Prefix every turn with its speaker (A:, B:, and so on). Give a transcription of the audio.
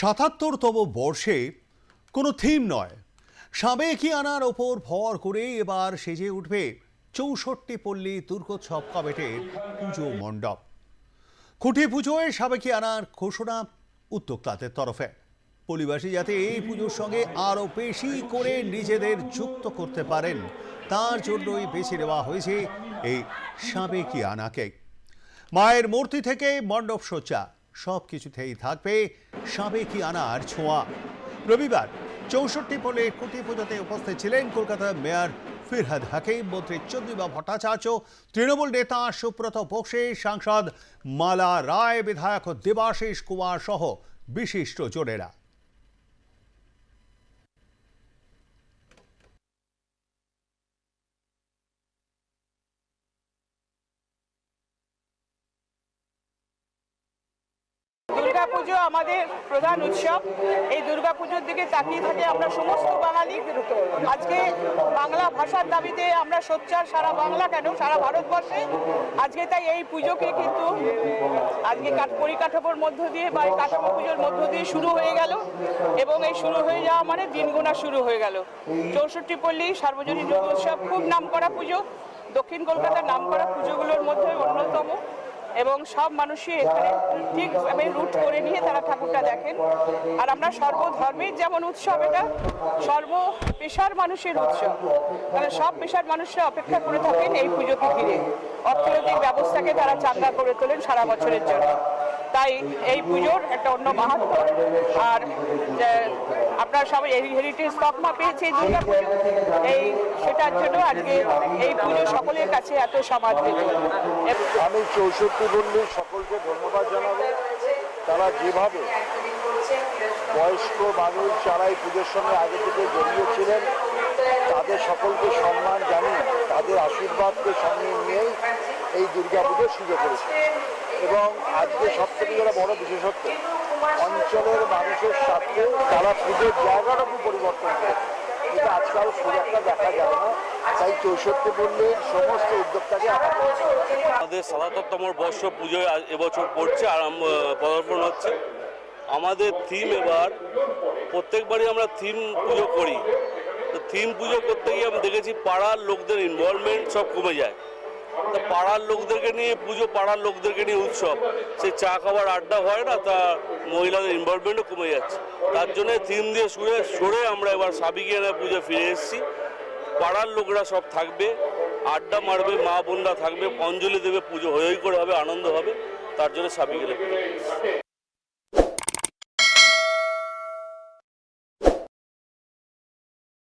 A: সাতাত্তরতম বর্ষে কোনো থিম নয়। সাবেকিয়ানার ওপর ভর করে এবার সেজে উঠবে চৌষট্টি পল্লী দুর্গোৎসব কমিটির পুজো মণ্ডপ। খুঁটি পুজোয় সাবেকিয়ানার ঘোষণা উদ্যোক্তাদের তরফে। পরিবাসী যাতে এই পুজোর সঙ্গে আরও বেশি করে নিজেদের যুক্ত করতে পারেন, তার জন্যই বেছে নেওয়া হয়েছে এই সাবেকিয়ানাকে মায়ের মূর্তি থেকে মণ্ডপ সজ্জা। সব কিছুতেই থাকবে সাবেকি আনার ছোঁয়া। রবিবার চৌষট্টি পলে কুটি পুজোতে উপস্থিত ছিলেন কলকাতার মেয়র ফিরহাদ হাকিম, মন্ত্রী চন্দ্রিমা ভট্টাচার্য, তৃণমূল নেতা সুব্রত বক্সে, সাংসদ মালা রায়, বিধায়ক দেবাশিস কুমার সহ বিশিষ্ট জনেরা।
B: দুর্গাপুজো আমাদের প্রধান উৎসব। এই দুর্গাপুজোর দিকে তাকিয়ে থাকে আমরা সমস্ত বাঙালি। আজকে বাংলা ভাষার দাবিতে আমরা সোচ্চার সারা বাংলা কেন? সারা ভারতবর্ষে। আজকে তাই এই পুজোকে কিন্তু আজকে কাঠ- পরিকাঠামোর মধ্য দিয়ে বা এই কাঠামো পুজোর মধ্য দিয়ে শুরু হয়ে গেল। এবং এই শুরু হয়ে যাওয়া মানে দিন গোনা শুরু হয়ে গেল। চৌষট্টি পল্লী সার্বজনীন দুর্গোৎসব খুব নামকরা পুজো। দক্ষিণ কলকাতার পুজোগুলোর মধ্যে অন্যতম এবং সব মানুষই এখানে ঠিকভাবে রুট করে নিয়ে তারা ঠাকুরটা দেখেন। আর আমরা সর্বধর্মের যেমন উৎসব এটা, সর্ব পেশার মানুষের উৎসব। মানে সব পেশার মানুষরা অপেক্ষা করে থাকেন এই পুজোকে ঘিরে অর্থনৈতিক ব্যবস্থাকে তারা চাঙ্গা করে তোলেন সারা বছরের জন্য। তাই এই পুজোর একটা অন্য মাহাত্ম। আর আপনারা সবাই এই হেরিটেজ তকমা পেয়েছে এই দুর্গা পুজো। এই, সেটার জন্য আজকে এই পুজো সকলের কাছে এত সমাদৃত।
C: আমি চৌষট্টি পল্লীর সকলকে ধন্যবাদ জানাব। তারা যেভাবে বয়স্ক মানুষ যারা এই পুজোর সঙ্গে আগে থেকে জড়িয়েছিলেন তাদের সকলকে সম্মান জানিয়ে, তাদের আশীর্বাদকে সঙ্গে নিয়েই এই দুর্গা পুজো সুযোগ করেছে। এবং আজকে সব থেকে যারা বড় বিশেষত্ব, অঞ্চলের মানুষের সাথে তারা পুজোর জায়গাটুকু পরিবর্তন করেছে। এটা আজকাল খুব একটা দেখা যায় না, তাই চৌষট্টি সমস্ত উদ্যোক্তাকে
D: আমাদের সাতাত্তরতম বর্ষ পুজোয় এবছর পড়ছে আর পদার্পণ হচ্ছে। আমাদের থিম এবার, প্রত্যেকবারই আমরা থিম পুজো করি। তো থিম পুজো করতে গিয়ে আমি দেখেছি পাড়ার লোকদের ইনভলভমেন্ট সব কমে যায়। পাড়ার লোকদেরকে নিয়ে পুজো, পাড়ার লোকদেরকে নিয়ে উৎসব। সেই চা খাবার আড্ডা হয় না, তা মহিলাদের ইনভলভমেন্টও কমে যাচ্ছে। তার জন্য থিম দিয়ে সুরে, সরে আমরা এবার সাবিকিয়ানা পুজো ফিরে এসেছি। পাড়ার লোকরা সব থাকবে, আড্ডা মারবে, মা বোনরা থাকবে, অঞ্জলি দেবে, পুজো হই করে হবে, আনন্দ হবে, তার জন্য সাবিকেলে